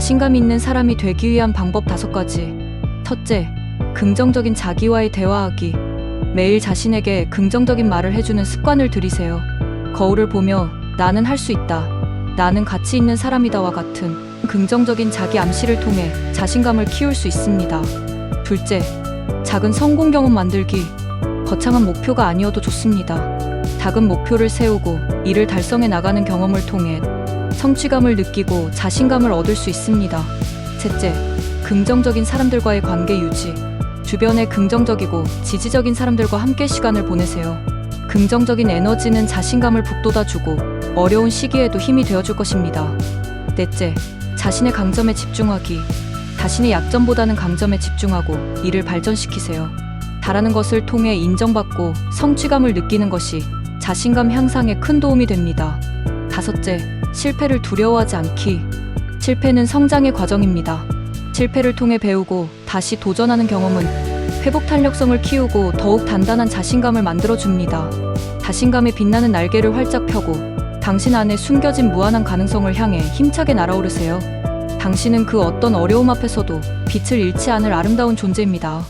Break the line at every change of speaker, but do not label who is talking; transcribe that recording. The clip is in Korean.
자신감 있는 사람이 되기 위한 방법 다섯 가지. 첫째, 긍정적인 자기와의 대화하기. 매일 자신에게 긍정적인 말을 해주는 습관을 들이세요. 거울을 보며 나는 할 수 있다. 나는 가치 있는 사람이다와 같은 긍정적인 자기 암시를 통해 자신감을 키울 수 있습니다. 둘째, 작은 성공 경험 만들기. 거창한 목표가 아니어도 좋습니다. 작은 목표를 세우고 이를 달성해 나가는 경험을 통해 성취감을 느끼고 자신감을 얻을 수 있습니다. 셋째, 긍정적인 사람들과의 관계 유지. 주변에 긍정적이고 지지적인 사람들과 함께 시간을 보내세요. 긍정적인 에너지는 자신감을 북돋아주고 어려운 시기에도 힘이 되어줄 것입니다. 넷째, 자신의 강점에 집중하기. 자신의 약점보다는 강점에 집중하고 이를 발전시키세요. 잘하는 것을 통해 인정받고 성취감을 느끼는 것이 자신감 향상에 큰 도움이 됩니다. 다섯째, 실패를 두려워하지 않기. 실패는 성장의 과정입니다. 실패를 통해 배우고 다시 도전하는 경험은 회복 탄력성을 키우고 더욱 단단한 자신감을 만들어줍니다. 자신감에 빛나는 날개를 활짝 펴고 당신 안에 숨겨진 무한한 가능성을 향해 힘차게 날아오르세요. 당신은 그 어떤 어려움 앞에서도 빛을 잃지 않을 아름다운 존재입니다.